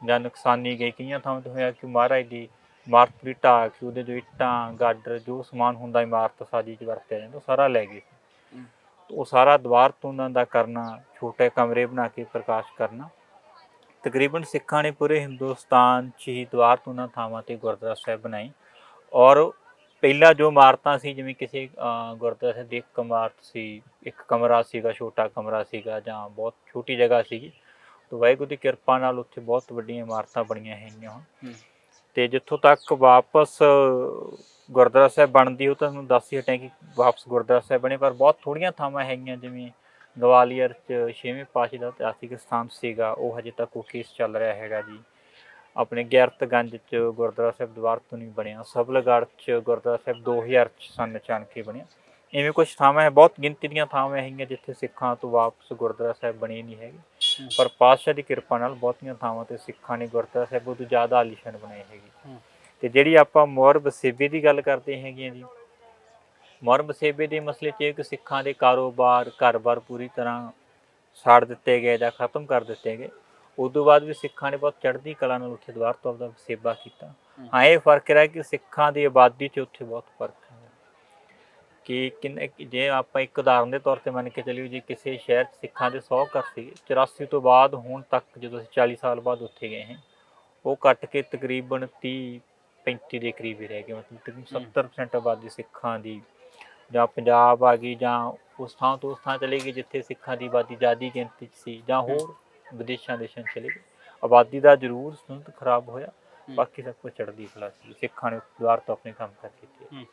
ਜਾਂ ਨੁਕਸਾਨੀ ਗਈ ਕਈਆਂ ਥਾਵਾਂ ਤੇ ਹੋਇਆ ਕਿ ਮਹਾਰਾਜ ਦੀ ਇਮਾਰਤ ਵੀ ਢਾਹ ਕੇ ਉਹਦੇ ਜੋ ਇੱਟਾਂ ਗਾਡਰ ਜੋ ਸਮਾਨ ਹੁੰਦਾ ਇਮਾਰਤ ਸਾਜੀ 'ਚ ਵਰਤਿਆ ਜਾਂਦਾ ਸਾਰਾ ਲੈ ਗਏ। ਉਹ ਸਾਰਾ ਦੁਆਰ ਤੋਂ ਉਹਨਾਂ ਦਾ ਕਰਨਾ ਛੋਟੇ ਕਮਰੇ ਬਣਾ ਕੇ ਪ੍ਰਕਾਸ਼ ਕਰਨਾ ਤਕਰੀਬਨ ਸਿੱਖਾਂ ਨੇ ਪੂਰੇ ਹਿੰਦੁਸਤਾਨ 'ਚ ਹੀ ਦੁਆਰ ਤੋਂ ਉਹਨਾਂ ਥਾਵਾਂ ਤੇ ਗੁਰਦੁਆਰਾ ਸਾਹਿਬ ਬਣਾਈ ਔਰ ਪਹਿਲਾਂ ਜੋ ਇਮਾਰਤਾਂ ਸੀ ਜਿਵੇਂ ਕਿਸੇ ਗੁਰਦੁਆਰਾ ਸਾਹਿਬ ਦੀ ਇੱਕ ਇਮਾਰਤ ਸੀ ਇੱਕ ਕਮਰਾ ਸੀਗਾ ਛੋਟਾ ਕਮਰਾ ਸੀਗਾ ਜਾਂ ਬਹੁਤ ਛੋਟੀ ਜਗ੍ਹਾ ਸੀਗੀ ਤਾਂ ਵਾਹਿਗੁਰੂ ਦੀ ਕਿਰਪਾ ਨਾਲ ਉੱਥੇ ਬਹੁਤ ਵੱਡੀਆਂ ਇਮਾਰਤਾਂ ਬਣੀਆਂ ਹੈਗੀਆਂ ਹੁਣ। ਤੇ ਜਿੱਥੋਂ ਤੱਕ ਵਾਪਸ ਗੁਰਦੁਆਰਾ ਸਾਹਿਬ ਬਣਦੀ ਉਹ ਤੁਹਾਨੂੰ ਦੱਸ ਹੀ ਹਟਿਆ ਕਿ ਵਾਪਸ ਗੁਰਦੁਆਰਾ ਸਾਹਿਬ ਬਣੇ ਪਰ ਬਹੁਤ ਥੋੜੀਆਂ ਥਾਵਾਂ ਹੈਗੀਆਂ ਜਿਵੇਂ ਗਵਾਲੀਅਰ ਚ ਛੇਵੇਂ ਪਾਤਸ਼ਾਹ ਦਾ ਇਤਿਹਾਸਿਕ ਸਥਾਨ ਸੀਗਾ ਉਹ ਹਜੇ ਤੱਕ ਉਹ ਕੇਸ ਚੱਲ ਰਿਹਾ ਹੈਗਾ ਜੀ ਆਪਣੇ ਗਿਆਰਤਗੰਜ ਚ ਗੁਰਦੁਆਰਾ ਸਾਹਿਬ ਦੁਆਰ ਤੋਂ ਨਹੀਂ ਬਣਿਆ ਸਬਲਗੜ੍ਹ ਚ ਗੁਰਦੁਆਰਾ ਸਾਹਿਬ 2000 ਚ ਸੰਨ ਚਾਨ ਕੇ ਬਣਿਆ ਐਵੇਂ ਕੁਝ ਥਾਵਾਂ ਹੈ ਬਹੁਤ ਗਿਣਤੀ ਦੀਆਂ ਥਾਵਾਂ ਹੈਗੀਆਂ ਜਿੱਥੇ ਸਿੱਖਾਂ ਤੋਂ ਵਾਪਸ ਗੁਰਦੁਆਰਾ ਸਾਹਿਬ ਬਣੇ ਨਹੀਂ ਹੈਗੇ। ਪਰ ਪਾਤਸ਼ਾਹ ਦੀ ਕਿਰਪਾ ਨਾਲ ਬਹੁਤੀਆਂ ਥਾਵਾਂ ਤੇ ਸਿੱਖਾਂ ਨੇ ਗੁਰਦੁਆਰਾ ਸਾਹਿਬ ਉਹ ਤੋਂ ਜ਼ਿਆਦਾ ਆਲੀਸ਼ਾਨ ਬਣਾਏ ਹੈਗੇ। ਤੇ ਜਿਹੜੀ ਆਪਾਂ ਮੋਹਰ ਵਸੇਬੇ ਦੀ ਗੱਲ ਕਰਦੇ ਹੈਗੇ ਜੀ ਮੋਹਰ ਵਸੇਬੇ ਦੇ ਮਸਲੇ 'ਚ ਕਿ ਸਿੱਖਾਂ ਦੇ ਕਾਰੋਬਾਰ ਘਰ-ਬਾਰ ਪੂਰੀ ਤਰ੍ਹਾਂ ਸਾੜ ਦਿੱਤੇ ਗਏ ਜਾਂ ਖਤਮ ਕਰ ਦਿੱਤੇ ਗਏ। ਉਸ ਤੋਂ ਬਾਅਦ ਵੀ ਸਿੱਖਾਂ ਨੇ ਬਹੁਤ ਚੜ੍ਹਦੀ ਕਲਾ ਨਾਲ ਉੱਥੇ ਦੁਆਰ ਤੋਂ ਆਪਦਾ ਵਸੇਬਾ ਕੀਤਾ। ਹੂੰ। ਇਹ ਫ਼ਰਕ ਰਿਹਾ ਕਿ ਸਿੱਖਾਂ ਦੀ ਆਬਾਦੀ 'ਚ ਉੱਥੇ ਬਹੁਤ ਫ਼ਰਕ ਹੈ। ਕਿ ਕਿੰਨੇ ਜੇ ਆਪਾਂ ਇੱਕ ਉਦਾਹਰਨ ਦੇ ਤੌਰ ਤੇ ਮੰਨ ਕੇ ਚੱਲੀਏ ਜੇ ਕਿਸੇ ਸ਼ਹਿਰ 'ਚ ਸਿੱਖਾਂ ਦੇ 100 ਘਰ ਸੀ 84 ਤੋਂ ਬਾਅਦ ਹੁਣ ਤੱਕ ਜਦੋਂ ਅਸੀਂ 40 ਸਾਲ ਬਾਅਦ ਉੱਥੇ ਗਏ ਹਾਂ ਉਹ ਕੱਟ ਕੇ ਤਕਰੀਬਨ 30 35 ਦੇ ਕਰੀਬ ਹੀ ਰਹਿ ਗਏ। ਮਤਲਬ ਤਕਰੀਬਨ 70% ਆਬਾਦੀ ਸਿੱਖਾਂ ਦੀ ਜਾਂ ਪੰਜਾਬ ਆ ਗਈ ਜਾਂ ਉਸ ਥਾਂ ਤੋਂ ਉਸ ਥਾਂ ਚਲੇ ਗਈ ਜਿੱਥੇ ਸਿੱਖਾਂ ਦੀ ਆਬਾਦੀ ਜ਼ਿਆਦੀ ਗਿਣਤੀ 'ਚ ਸੀ ਜਾਂ ਹੋਰ ਵਿਦੇਸ਼ਾਂ ਦੇਸ਼ਾਂ ਚਲੇ ਗਏ। ਆਬਾਦੀ ਦਾ ਜ਼ਰੂਰ ਸਤੰਤ ਖਰਾਬ ਹੋਇਆ। ਬਾਕੀ ਸਭ ਕੁਝ ਚੜ੍ਹਦੀ ਕਲਾ ਸੀ। ਸਿੱਖਾਂ ਨੇ ਦੁਆਰ ਤੋਂ ਆਪਣੇ ਕੰਮ ਕਰ ਕੀਤੇ।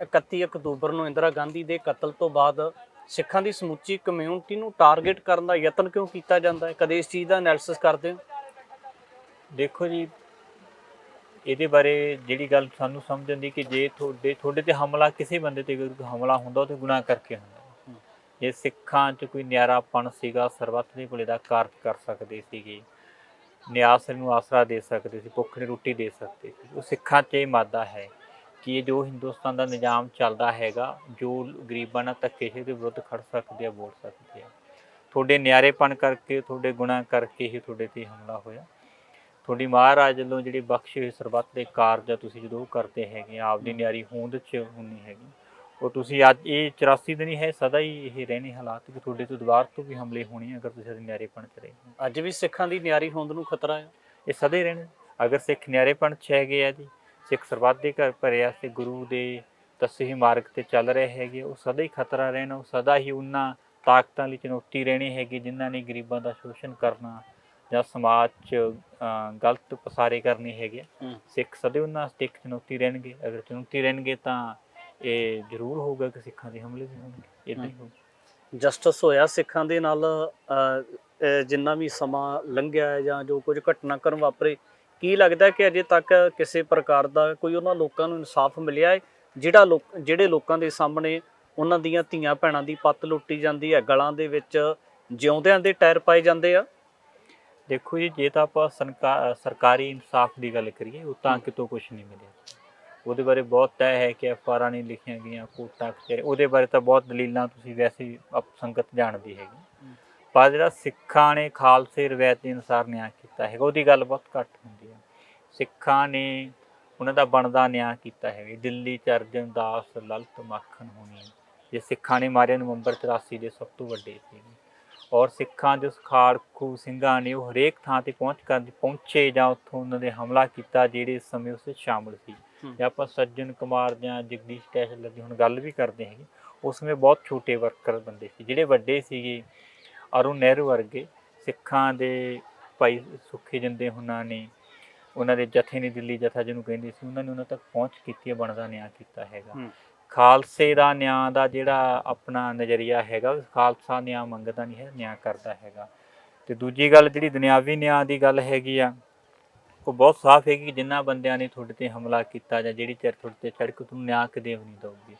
31 ਅਕਤੂਬਰ ਨੂੰ ਇੰਦਰਾ ਗਾਂਧੀ ਦੇ ਕਤਲ ਤੋਂ ਬਾਅਦ ਸਿੱਖਾਂ ਦੀ ਸਮੁੱਚੀ ਕਮਿਊਨਿਟੀ ਨੂੰ ਟਾਰਗੇਟ ਕਰਨ ਦਾ ਯਤਨ ਕਿਉਂ ਕੀਤਾ ਜਾਂਦਾ ਹੈ? ਕਦੇ ਇਸ ਚੀਜ਼ ਦਾ ਐਨਾਲਿਸਿਸ ਕਰਦੇ ਹੋ? ਦੇਖੋ ਜੀ ਇਹਦੇ ਬਾਰੇ ਜਿਹੜੀ ਗੱਲ ਸਾਨੂੰ ਸਮਝ ਆਉਂਦੀ ਕਿ ਜੇ ਤੁਹਾਡੇ ਤੁਹਾਡੇ ਤੇ ਹਮਲਾ ਕਿਸੇ ਬੰਦੇ ਤੇ ਕੋਈ ਹਮਲਾ ਹੁੰਦਾ, ਉਹ ਤੇ ਗੁਨਾਹ ਕਰਕੇ ਹੁੰਦਾ। ਜੇ ਸਿੱਖਾਂ 'ਚ ਕੋਈ ਨਿਆਰਾਪਣ ਸੀਗਾ, ਸਰਬੱਤ ਦੇ ਭਲੇ ਦਾ ਕਾਰਜ ਕਰ ਸਕਦੇ ਸੀਗੇ ਨਿਆਸ ਨੂੰ ਆਸਰਾ ਦੇ ਸਕਦੇ ਸੀ, ਭੁੱਖ ਨੂੰ ਰੋਟੀ ਦੇ ਸਕਦੇ ਸੀ, ਉਹ ਸਿੱਖਾਂ 'ਚ ਇਹ ਮਾਦਾ ਹੈ ਕਿ ਇਹ ਜੋ ਹਿੰਦੁਸਤਾਨ ਦਾ ਨਿਜ਼ਾਮ ਚੱਲਦਾ ਹੈਗਾ, ਜੋ ਗਰੀਬਾਂ ਨਾਲ ਧੱਕੇਸ਼ਾਹੀ ਦੇ ਵਿਰੁੱਧ ਖੜ ਸਕਦੇ ਆ, ਬੋਲ ਸਕਦੇ ਆ। ਤੁਹਾਡੇ ਨਿਆਰੇਪਣ ਕਰਕੇ, ਤੁਹਾਡੇ ਗੁਨਾਹ ਕਰਕੇ ਹੀ ਤੁਹਾਡੇ ਤੇ ਹਮਲਾ ਹੋਇਆ। ਤੁਹਾਡੀ ਮਹਾਰਾਜ ਵੱਲੋਂ ਜਿਹੜੀ ਬਖਸ਼ੀ ਹੋਈ ਸਰਬੱਤ ਦੇ ਕਾਰਜ ਆ ਤੁਸੀਂ ਜਦੋਂ ਕਰਦੇ ਹੈਗੇ ਆ, ਆਪਦੀ ਨਿਆਰੀ ਹੋਂਦ 'ਚ ਹੁੰਨੀ ਹੈਗੀ। ਉਹ ਤੁਸੀਂ ਅੱਜ ਇਹ 84 ਦਿਨ ਹੀ ਹੈ ਸਦਾ ਹੀ ਇਹ ਰਹਿਣੇ ਹਾਲਾਤ ਕਿ ਤੁਹਾਡੇ ਤੋਂ ਦੁਬਾਰ ਤੋਂ ਵੀ ਹਮਲੇ ਹੋਣੇ ਆ ਅਗਰ ਤੁਸੀਂ ਨਿਆਰੇਪਣ ਚ ਰਹੇ ਅੱਜ ਵੀ ਸਿੱਖਾਂ ਦੀ ਨਿਆਰੀ ਹੋਂਦ ਨੂੰ ਖਤਰਾ ਹੈ ਇਹ ਸਦਾ ਹੀ ਰਹਿਣੇ। ਅਗਰ ਸਿੱਖ ਨਿਆਰੇਪਣ ਚ ਹੈਗੇ ਆ ਜੀ ਸਿੱਖ ਸਰਬੱਤ ਦੇ ਘਰ ਭਰਿਆ ਤੇ ਗੁਰੂ ਦੇ ਦੱਸੇ ਹੀ ਮਾਰਗ ਤੇ ਚੱਲ ਰਹੇ ਹੈਗੇ ਉਹ ਸਦਾ ਹੀ ਖਤਰਾ ਰਹਿਣਾ ਉਹ ਸਦਾ ਹੀ ਉਹਨਾਂ ਤਾਕਤਾਂ ਲਈ ਚੁਣੌਤੀ ਰਹਿਣੀ ਹੈਗੀ ਜਿਨ੍ਹਾਂ ਨੇ ਗਰੀਬਾਂ ਦਾ ਸ਼ੋਸ਼ਣ ਕਰਨਾ ਜਾਂ ਸਮਾਜ 'ਚ ਗਲਤ ਪਸਾਰੇ ਕਰਨੇ ਹੈਗੇ। ਸਿੱਖ ਸਦੇ ਉਹਨਾਂ ਵਾਸਤੇ ਇੱਕ ਚੁਣੌਤੀ ਰਹਿਣਗੇ। ਅਗਰ ਚੁਣੌਤੀ ਰਹਿਣਗੇ ਤਾਂ ਇਹ ਜ਼ਰੂਰ ਹੋਊਗਾ ਕਿ ਸਿੱਖਾਂ ਦੇ ਹਮਲੇ ਵੀ ਹੋਣਗੇ। ਇਦਾਂ ਹੀ ਹੋਊ ਜਸਟਿਸ ਹੋਇਆ ਸਿੱਖਾਂ ਦੇ ਨਾਲ ਜਿੰਨਾ ਵੀ ਸਮਾਂ ਲੰਘਿਆ ਹੈ ਜਾਂ ਜੋ ਕੁਝ ਘਟਨਾਕ੍ਰਮ ਵਾਪਰੇ ਕੀ ਲੱਗਦਾ ਕਿ ਅਜੇ ਤੱਕ ਕਿਸੇ ਪ੍ਰਕਾਰ ਦਾ ਕੋਈ ਉਹਨਾਂ ਲੋਕਾਂ ਨੂੰ ਇਨਸਾਫ ਮਿਲਿਆ ਹੈ? ਜਿਹੜਾ ਲੋਕ ਜਿਹੜੇ ਲੋਕਾਂ ਦੇ ਸਾਹਮਣੇ ਉਹਨਾਂ ਦੀਆਂ ਧੀਆਂ ਭੈਣਾਂ ਦੀ ਪੱਤ ਲੁੱਟੀ ਜਾਂਦੀ ਹੈ ਗਲਾਂ ਦੇ ਵਿੱਚ ਜਿਉਂਦਿਆਂ ਦੇ ਟਾਇਰ ਪਾਏ ਜਾਂਦੇ ਆ? ਦੇਖੋ ਜੀ ਜੇ ਤਾਂ ਆਪਾਂ ਸਰਕਾ- ਸਰਕਾਰੀ ਇਨਸਾਫ ਦੀ ਗੱਲ ਕਰੀਏ ਉਹ ਤਾਂ ਕਿਤੋਂ ਕੁਝ ਨਹੀਂ ਮਿਲਿਆ। ਉਹਦੇ ਬਾਰੇ ਬਹੁਤ ਤੈਅ ਹੈ ਕਿ ਐਫਆਰਾਂ ਨਹੀਂ ਲਿਖੀਆਂ ਗਈਆਂ ਕੋਟਾਂ ਕਚਹਿਰੀ ਉਹਦੇ ਬਾਰੇ ਤਾਂ ਬਹੁਤ ਦਲੀਲਾਂ ਤੁਸੀਂ ਵੈਸੇ ਹੀ ਆਪ ਸੰਗਤ ਜਾਣਦੀ ਹੈਗੀ। ਪਰ ਜਿਹੜਾ ਸਿੱਖਾਂ ਨੇ ਖਾਲਸੇ ਰਵਾਇਤ ਦੇ ਅਨੁਸਾਰ ਨਿਆਂ ਕੀਤਾ ਹੈਗਾ ਉਹਦੀ ਗੱਲ ਬਹੁਤ ਘੱਟ ਹੁੰਦੀ ਹੈ। ਸਿੱਖਾਂ ਨੇ ਉਹਨਾਂ ਦਾ ਬਣਦਾ ਨਿਆਂ ਕੀਤਾ ਹੈਗਾ। ਦਿੱਲੀ ਚ ਅਰਜਨ ਦਾਸ ਲਲਤ ਮੱਖਣ ਹੋਣੀ ਜੇ ਸਿੱਖਾਂ ਨੇ ਮਾਰੇ ਨਵੰਬਰ 84 ਦੇ ਸਭ ਤੋਂ ਵੱਡੇ ਸੀ ਔਰ ਸਿੱਖਾਂ ਦੇ ਉਸ ਖਾੜਕੂ ਸਿੰਘਾਂ ਨੇ ਉਹ ਹਰੇਕ ਥਾਂ ਤੇ ਪਹੁੰਚ ਕਰ ਪਹੁੰਚੇ ਜਾਂ ਉੱਥੋਂ ਉਹਨਾਂ ਦੇ ਹਮਲਾ ਕੀਤਾ ਜਿਹੜੇ ਇਸ ਸਮੇਂ ਉਸ ਵਿੱਚ ਸ਼ਾਮਲ ਸੀ। ਜਾਂ ਆਪਾਂ ਸੱਜਣ ਕੁਮਾਰ ਜਾਂ ਜਗਦੀਸ਼ ਟੈਸਲਰ ਦੀ ਹੁਣ ਗੱਲ ਵੀ ਕਰਦੇ ਹੈਗੇ ਉਸ ਸਮੇਂ ਬਹੁਤ ਛੋਟੇ ਵਰਕਰ ਬੰਦੇ ਸੀ ਜਿਹੜੇ ਵੱਡੇ ਸੀਗੇ ਅਰੁਣ ਨਹਿਰੂ ਵਰਗੇ ਸਿੱਖਾਂ ਦੇ ਭਾਈ ਸੁੱਖੇ ਜਿੰਦੇ ਹੁਣਾਂ ਨੇ ਉਹਨਾਂ ਦੇ ਜਥੇ ਨੇ ਦਿੱਲੀ ਜਥਾ ਜਿਹਨੂੰ ਕਹਿੰਦੇ ਸੀ ਉਹਨਾਂ ਨੇ ਉਹਨਾਂ ਤੱਕ ਪਹੁੰਚ ਕੀਤੀ ਹੈ ਬਣਦਾ ਨਿਆਂ ਕੀਤਾ ਹੈਗਾ। ਖਾਲਸੇ ਦਾ ਨਿਆਂ ਦਾ ਜਿਹੜਾ ਆਪਣਾ ਨਜ਼ਰੀਆ ਹੈਗਾ ਖਾਲਸਾ ਨਿਆਂ ਮੰਗਦਾ ਨਹੀਂ ਹੈ ਨਿਆਂ ਕਰਦਾ ਹੈਗਾ। ਤੇ ਦੂਜੀ ਗੱਲ ਜਿਹੜੀ ਦੁਨਿਆਵੀ ਨਿਆਂ ਦੀ ਗੱਲ ਹੈਗੀ ਆ ਉਹ ਬਹੁਤ ਸਾਫ਼ ਹੈ ਕਿ ਜਿਨ੍ਹਾਂ ਬੰਦਿਆਂ ਨੇ ਤੁਹਾਡੇ ਤੇ ਹਮਲਾ ਕੀਤਾ ਜਾਂ ਜਿਹੜੀ ਚਿਰ ਤੁਹਾਡੇ ਤੇ ਚੜ੍ਹ ਕੇ ਤੁਹਾਨੂੰ ਨਿਆਂ ਕਦੇ ਨਹੀਂ ਦਊਗੀ।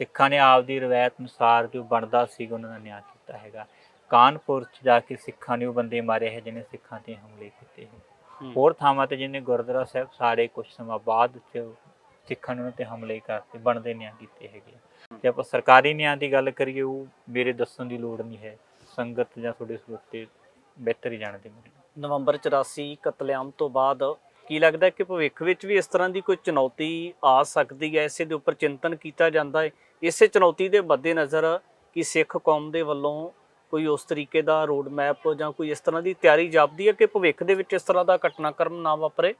ਸਿੱਖਾਂ ਨੇ ਆਪਦੀ ਰਵਾਇਤ ਅਨੁਸਾਰ ਜੋ ਬਣਦਾ ਸੀ ਉਹਨਾਂ ਦਾ ਨਿਆਂ ਕੀਤਾ ਹੈਗਾ। ਕਾਨਪੁਰ ਚ ਜਾ ਕੇ ਸਿੱਖਾਂ ਨੇ ਉਹ ਬੰਦੇ ਮਾਰੇ ਹੈ ਜਿਹਨੇ ਸਿੱਖਾਂ ਤੇ ਹਮਲੇ ਕੀਤੇ। ਹੋਰ ਥਾਵਾਂ ਤੇ ਜਿਹਨੇ ਗੁਰਦੁਆਰਾ ਸਾਹਿਬ ਸਾਰੇ ਕੁਝ ਸਮਾਂ ਬਾਅਦ ਚ ਸਿੱਖਾਂ ਨੇ ਉਹਨਾਂ ਤੇ ਹਮਲੇ ਕਰਤੇ ਬਣਦੇ ਨਿਆਂ ਕੀਤੇ ਹੈਗੇ ਆ। ਜੇ ਆਪਾਂ ਸਰਕਾਰੀ ਨਿਆਂ ਦੀ ਗੱਲ ਕਰੀਏ, ਉਹ ਮੇਰੇ ਦੱਸਣ ਦੀ ਲੋੜ ਨਹੀਂ ਹੈ। ਸੰਗਤ ਜਾਂ ਤੁਹਾਡੇ ਸਰੋਤੇ ਬਿਹਤਰ ਹੀ ਜਾਣਦੇ ਮੈਨੂੰ ਨਵੰਬਰ 84 ਕਤਲੇਆਮ ਤੋਂ ਬਾਅਦ ਕੀ ਲੱਗਦਾ ਹੈ ਕਿ ਭਵਿੱਖ ਵਿੱਚ ਵੀ ਇਸ ਤਰ੍ਹਾਂ ਦੀ ਕੋਈ ਚੁਣੌਤੀ ਆ ਸਕਦੀ ਹੈ? ਇਸੇ ਦੇ ਉੱਪਰ ਚਿੰਤਨ ਕੀਤਾ ਜਾਂਦਾ ਹੈ। ਇਸੇ ਚੁਣੌਤੀ ਦੇ ਮੱਦੇਨਜ਼ਰ ਕਿ ਸਿੱਖ ਕੌਮ ਦੇ ਵੱਲੋਂ ਕੋਈ ਉਸ ਤਰੀਕੇ ਦਾ ਰੋਡ ਮੈਪ ਜਾਂ ਕੋਈ ਇਸ ਤਰ੍ਹਾਂ ਦੀ ਤਿਆਰੀ ਜਾਪਦੀ ਹੈ ਕਿ ਭਵਿੱਖ ਦੇ ਵਿੱਚ ਇਸ ਤਰ੍ਹਾਂ ਦਾ ਘਟਨਾਕ੍ਰਮ ਨਾ ਵਾਪਰੇ?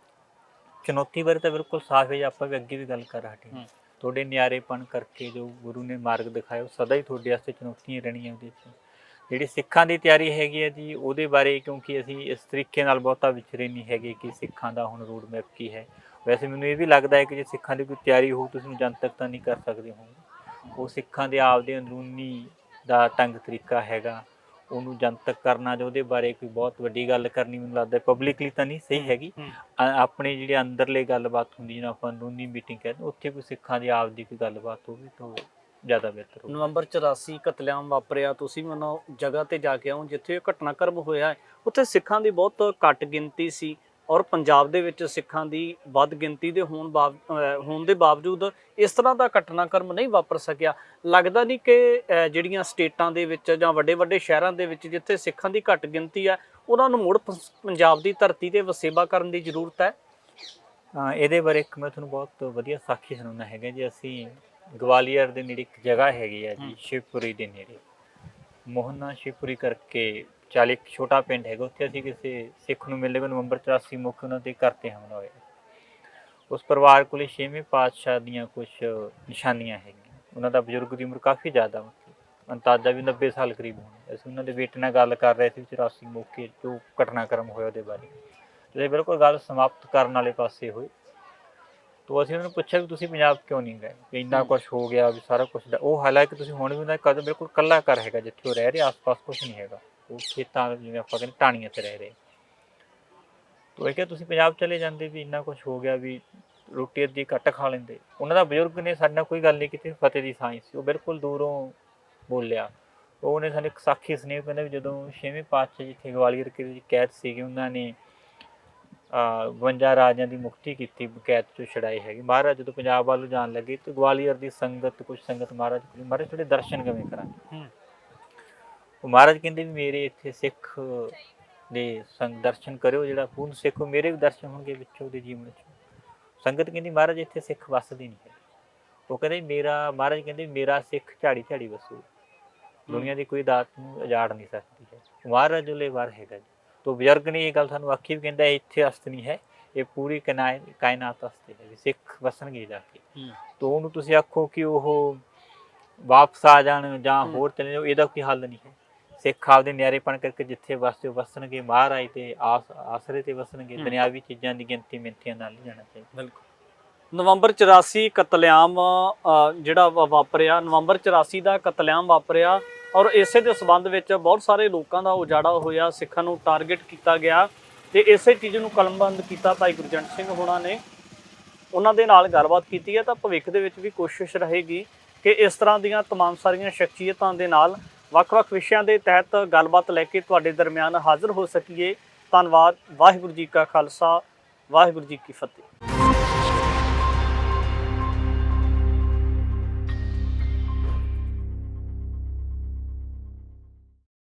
ਚੁਣੌਤੀ ਬਾਰੇ ਤਾਂ ਬਿਲਕੁਲ ਸਾਫ਼ ਹੈ ਜੀ, ਆਪਾਂ ਵੀ ਅੱਗੇ ਵੀ ਗੱਲ ਕਰ ਰਹੇ ਹੂੰ। ਹਾਂ। ਤੁਹਾਡੇ ਨਿਆਰੇਪਣ ਕਰਕੇ ਜੋ ਗੁਰੂ ਨੇ ਮਾਰਗ ਦਿਖਾਇਆ ਉਹ ਸਦਾ ਹੀ ਤੁਹਾਡੇ ਵਾਸਤੇ ਚੁਣੌਤੀਆਂ ਹੀ ਰਹਿਣੀਆਂ ਉਹਦੇ ਵਿੱਚ। ਜਿਹੜੀ ਸਿੱਖਾਂ ਦੀ ਤਿਆਰੀ ਹੈਗੀ ਹੈ ਜੀ ਉਹਦੇ ਬਾਰੇ ਕਿਉਂਕਿ ਅਸੀਂ ਇਸ ਤਰੀਕੇ ਨਾਲ ਬਹੁਤਾ ਵਿਚਰੇ ਨਹੀਂ ਹੈਗੇ ਕਿ ਸਿੱਖਾਂ ਦਾ ਹੁਣ ਰੋਡ ਮੈਪ ਕੀ ਹੈ। ਵੈਸੇ ਮੈਨੂੰ ਇਹ ਵੀ ਲੱਗਦਾ ਹੈ ਕਿ ਜੇ ਸਿੱਖਾਂ ਦੀ ਕੋਈ ਤਿਆਰੀ ਹੋਊ ਤੁਸੀਂ ਜਨਤਕ ਤਾਂ ਨਹੀਂ ਕਰ ਸਕਦੇ ਹੋ ਉਹ ਸਿੱਖਾਂ ਦੇ ਆਪਦੇ ਅੰਦਰੂਨੀ ਦਾ ਢੰਗ ਤਰੀਕਾ ਹੈਗਾ। ਉਹਨੂੰ ਜਨਤਕ ਕਰਨਾ ਜਾਂ ਉਹਦੇ ਬਾਰੇ ਕੋਈ ਬਹੁਤ ਵੱਡੀ ਗੱਲ ਕਰਨੀ ਮੈਨੂੰ ਲੱਗਦਾ ਪਬਲਿਕਲੀ ਤਾਂ ਨਹੀਂ ਸਹੀ ਹੈਗੀ। ਆਪਣੇ ਜਿਹੜੇ ਅੰਦਰਲੇ ਗੱਲਬਾਤ ਹੁੰਦੀ ਜਿਹਨੂੰ ਆਪਾਂ ਅੰਦਰੂਨੀ ਮੀਟਿੰਗ ਕਹਿੰਦੇ ਉੱਥੇ ਕੋਈ ਸਿੱਖਾਂ ਦੀ ਆਪਦੀ ਕੋਈ ਗੱਲਬਾਤ ਹੋਵੇ ਤਾਂ ਜ਼ਿਆਦਾ ਬਿਹਤਰ ਹੋਵੇ ਨਵੰਬਰ 84 ਕਤਲੇਆਮ ਵਾਪਰਿਆ ਤੁਸੀਂ ਮੈਨੂੰ ਜਗ੍ਹਾ ਤੇ ਜਾ ਕੇ ਆਉਂ ਜਿੱਥੇ ਇਹ ਘਟਨਾਕ੍ਰਮ ਹੋਇਆ ਹੈ, ਉੱਥੇ ਸਿੱਖਾਂ ਦੀ ਬਹੁਤ ਘੱਟ ਗਿਣਤੀ ਸੀ। ਔਰ ਪੰਜਾਬ ਦੇ ਵਿੱਚ ਸਿੱਖਾਂ ਦੀ ਵੱਧ ਗਿਣਤੀ ਦੇ ਹੋਣ ਹੋਣ ਦੇ ਬਾਵਜੂਦ ਇਸ ਤਰ੍ਹਾਂ ਦਾ ਘਟਨਾਕ੍ਰਮ ਨਹੀਂ ਵਾਪਰ ਸਕਿਆ। ਲੱਗਦਾ ਨਹੀਂ ਕਿ ਜਿਹੜੀਆਂ ਸਟੇਟਾਂ ਦੇ ਵਿੱਚ ਜਾਂ ਵੱਡੇ ਵੱਡੇ ਸ਼ਹਿਰਾਂ ਦੇ ਵਿੱਚ ਜਿੱਥੇ ਸਿੱਖਾਂ ਦੀ ਘੱਟ ਗਿਣਤੀ ਹੈ ਉਹਨਾਂ ਨੂੰ ਮੁੜ ਪੰਜਾਬ ਦੀ ਧਰਤੀ ਤੇ ਵਸੇਬਾ ਕਰਨ ਦੀ ਜ਼ਰੂਰਤ ਹੈ? ਹਾਂ ਇਹਦੇ ਬਾਰੇ ਇੱਕ ਮੈਂ ਤੁਹਾਨੂੰ ਬਹੁਤ ਵਧੀਆ ਸਾਖੀ ਸੁਣਾਉਣਾ ਹੈਗਾ ਜੀ। ਅਸੀਂ ਗਵਾਲੀਅਰ ਦੇ ਨੇੜੇ ਇੱਕ ਜਗ੍ਹਾ ਹੈਗੀ ਆ ਜੀ। ਸ਼ਿਵਪੁਰੀ ਦੇ ਨੇੜੇ। ਮੋਹਨਾ ਸ਼ਿਵਪੁਰੀ ਕਰਕੇ ਚਾਲੀ ਇੱਕ ਛੋਟਾ ਪਿੰਡ ਹੈਗਾ ਉੱਥੇ ਅਸੀਂ ਕਿਸੇ ਸਿੱਖ ਨੂੰ ਮਿਲਦੇ ਨਵੰਬਰ 84 ਮੁੱਖ ਉਹਨਾਂ ਤੇ ਕਰਤੇ ਹਮਲਾ ਹੋਇਆ। ਉਸ ਪਰਿਵਾਰ ਕੋਲੇ ਛੇਵੇਂ ਪਾਤਸ਼ਾਹ ਦੀਆਂ ਕੁਝ ਨਿਸ਼ਾਨੀਆਂ ਹੈਗੀਆਂ। ਉਹਨਾਂ ਦਾ ਬਜ਼ੁਰਗ ਦੀ ਉਮਰ ਕਾਫੀ ਜ਼ਿਆਦਾ ਮਤਲਬ ਅੰਦਾਜ਼ਾ ਵੀ 90 ਸਾਲ ਕਰੀਬ ਹੋਣਾ ਅਸੀਂ ਉਹਨਾਂ ਦੇ ਬੇਟੇ ਨਾਲ ਗੱਲ ਕਰ ਰਹੇ ਸੀ 84 ਮੌਕੇ ਜੋ ਘਟਨਾਕ੍ਰਮ ਹੋਇਆ ਉਹਦੇ ਬਾਰੇ। ਤੇ ਬਿਲਕੁਲ ਗੱਲ ਸਮਾਪਤ ਕਰਨ ਵਾਲੇ ਪਾਸੇ ਹੋਈ। ਤੋ ਅਸੀਂ ਉਹਨਾਂ ਨੂੰ ਪੁੱਛਿਆ ਵੀ ਤੁਸੀਂ ਪੰਜਾਬ ਕਿਉਂ ਨਹੀਂ ਗਏ? ਵੀ ਇੰਨਾ। ਕੁਝ ਹੋ ਗਿਆ ਵੀ ਸਾਰਾ ਕੁਝ ਉਹ ਹਾਲਾਂਕਿ ਤੁਸੀਂ ਹੁਣ ਵੀ ਉਹਨਾਂ ਦਾ ਕਦਮ ਬਿਲਕੁਲ ਕੱਲਾ ਘਰ ਹੈਗਾ ਜਿੱਥੇ ਉਹ ਰਹਿ ਰਹੇ ਆਸ-ਪਾਸ ਕੁਝ ਨਹੀਂ ਹੈਗਾ। ਉਹ ਖੇਤਾਂ ਜਿਵੇਂ ਆਪਾਂ ਕਹਿੰਦੇ ਟਾਣੀਆਂ ਤੇ ਰਹਿ ਰਹੇ। ਤੋ ਇਹ ਕਿ ਤੁਸੀਂ ਪੰਜਾਬ ਚਲੇ ਜਾਂਦੇ ਵੀ ਇੰਨਾ ਕੁਝ ਹੋ ਗਿਆ ਵੀ ਰੋਟੀ ਅੱਧੀ ਘੱਟ ਖਾ ਲੈਂਦੇ। ਉਹਨਾਂ ਦਾ ਬਜ਼ੁਰਗ ਨੇ ਸਾਡੇ ਨਾਲ ਕੋਈ ਗੱਲ ਨਹੀਂ ਕੀਤੀ, ਫਤਿਹ ਦੀ ਸਾਈਂ ਸੀ। ਉਹ ਬਿਲਕੁਲ ਦੂਰੋਂ ਬੋਲਿਆ। ਉਹਨੇ ਸਾਨੂੰ ਇੱਕ ਸਾਖੀ ਸੁਨੇਹ ਕਹਿੰਦੇ ਵੀ ਜਦੋਂ ਛੇਵੇਂ ਪਾਤਸ਼ਾਹ ਜਿੱਥੇ ਗਵਾਲੀਅਰ ਕਿਲੇ ਦੀ ਕੈਦ ਸੀਗੀ, ਉਹਨਾਂ ਨੇ, ਅਹ 52 ਰਾਜਿਆਂ ਦੀ ਮੁਕਤੀ ਕੀਤੀ, ਕੈਦ ਚੋਂ ਛੜਾਏ ਹੈਗੀ। ਮਹਾਰਾਜ ਜਦੋਂ ਪੰਜਾਬ ਵੱਲ ਜਾਣ ਲੱਗੇ ਤੇ ਗਵਾਲੀਅਰ ਦੀ ਸੰਗਤ ਕੁਝ ਸੰਗਤ ਮਹਾਰਾਜ ਮਹਾਰਾਜ ਤੁਹਾਡੇ ਦਰਸ਼ਨ ਕਿਵੇਂ ਕਰਾਂਗੇ? ਉਹ ਮਹਾਰਾਜ ਕਹਿੰਦੇ ਵੀ ਮੇਰੇ ਇੱਥੇ ਸਿੱਖ ਦੇ ਸੰਗ ਦਰਸ਼ਨ ਕਰਿਓ ਜਿਹੜਾ ਪੂਰਨ ਸਿੱਖ ਉਹ ਮੇਰੇ ਵੀ ਦਰਸ਼ਨ ਹੋਣਗੇ ਵਿੱਚੋਂ ਉਹਦੇ ਜੀਵਨ ਚ ਸੰਗਤ ਕਹਿੰਦੀ ਮਹਾਰਾਜ ਇੱਥੇ ਸਿੱਖ ਵੱਸਦੇ ਨਹੀਂ ਹੈ। ਉਹ ਕਹਿੰਦੇ ਮੇਰਾ ਮਹਾਰਾਜ ਕਹਿੰਦੇ ਮੇਰਾ ਸਿੱਖ ਝਾੜੀ ਝਾੜੀ ਵਸੂ। ਦੁਨੀਆ ਦੀ ਕੋਈ ਦਾਤ ਨੂੰ ਉਜਾੜ ਨਹੀਂ ਸਕਦੀ ਹੈ। ਮਹਾਰਾਜ ਉਲੇ ਵਾਰ ਹੈਗਾ ਜੀ। ਤੋ ਬਜ਼ੁਰਗ ਨੇ ਇਹ ਗੱਲ ਸਾਨੂੰ ਆਖੀ ਵੀ ਕਹਿੰਦਾ ਇੱਥੇ ਅਸਤ ਨਹੀਂ ਹੈ ਇਹ ਪੂਰੀ ਕਾਇਨਾ- ਕਾਇਨਾਤ ਵਾਸਤੇ ਹੈ ਸਿੱਖ ਵਸਣਗੇ ਜਾ ਕੇ। ਤੋ ਉਹਨੂੰ ਤੁਸੀਂ ਆਖੋ ਕਿ ਉਹ ਵਾਪਸ ਆ ਜਾਣ ਜਾਂ। ਹੋਰ ਚਲੇ ਜਾਓ ਇਹਦਾ ਕੋਈ ਹੱਲ ਨਹੀਂ ਹੈ। ਸਿੱਖ ਆਪਦੇ ਨਿਆਰੇਪਣ ਕਰਕੇ ਜਿੱਥੇ ਵਸਦੇ ਉਹ ਵਸਣਗੇ ਮਹਾਰਾਜ ਤੇ ਆਸ ਆਸਰੇ ਤੇ ਵਸਣਗੇ ਹੂੰ। ਦੁਨਿਆਵੀ ਚੀਜ਼ਾਂ ਦੀ ਗਿਣਤੀ ਮਿੰਤੀਆਂ ਨਾਲ ਨਹੀਂ ਜਾਣਾ ਚਾਹੀਦਾ ਬਿਲਕੁਲ ਨਵੰਬਰ 84 ਕਤਲੇਆਮ ਅ, ਜਿਹੜਾ ਵਾ- ਵਾਪਰਿਆ ਨਵੰਬਰ 84 ਦਾ ਕਤਲੇਆਮ ਵਾਪਰਿਆ ਔਰ ਇਸੇ ਦੇ ਸਬੰਧ ਵਿੱਚ ਬਹੁਤ ਸਾਰੇ ਲੋਕਾਂ ਦਾ ਉਜਾੜਾ ਹੋਇਆ ਸਿੱਖਾਂ ਨੂੰ ਟਾਰਗੇਟ ਕੀਤਾ ਗਿਆ ਤੇ ਇਸੇ ਚੀਜ਼ ਨੂੰ ਕਲਮਬੰਦ ਕੀਤਾ ਭਾਈ ਗੁਰਜੰਟ ਸਿੰਘ ਹੋਣਾ ਨੇ ਉਹਨਾਂ ਦੇ ਨਾਲ ਗੱਲਬਾਤ ਕੀਤੀ ਹੈ ਤਾਂ ਭਵਿੱਖ ਦੇ ਵਿੱਚ ਵੀ ਕੋਸ਼ਿਸ਼ ਰਹੇਗੀ ਕਿ ਇਸ ਤਰ੍ਹਾਂ ਦੀਆਂ तमाम ਸਾਰੀਆਂ ਸ਼ਖਸੀਅਤਾਂ ਦੇ ਨਾਲ ਵੱਖ-ਵੱਖ ਵਿਸ਼ਿਆਂ ਦੇ ਤਹਿਤ ਗੱਲਬਾਤ ਲੈ ਕੇ ਤੁਹਾਡੇ ਦਰਮਿਆਨ ਹਾਜ਼ਰ ਹੋ ਸਕੀਏ। ਧੰਨਵਾਦ। ਵਾਹਿਗੁਰੂ ਜੀ ਕਾ ਖਾਲਸਾ। ਵਾਹਿਗੁਰੂ ਜੀ ਕੀ ਫਤਿਹ।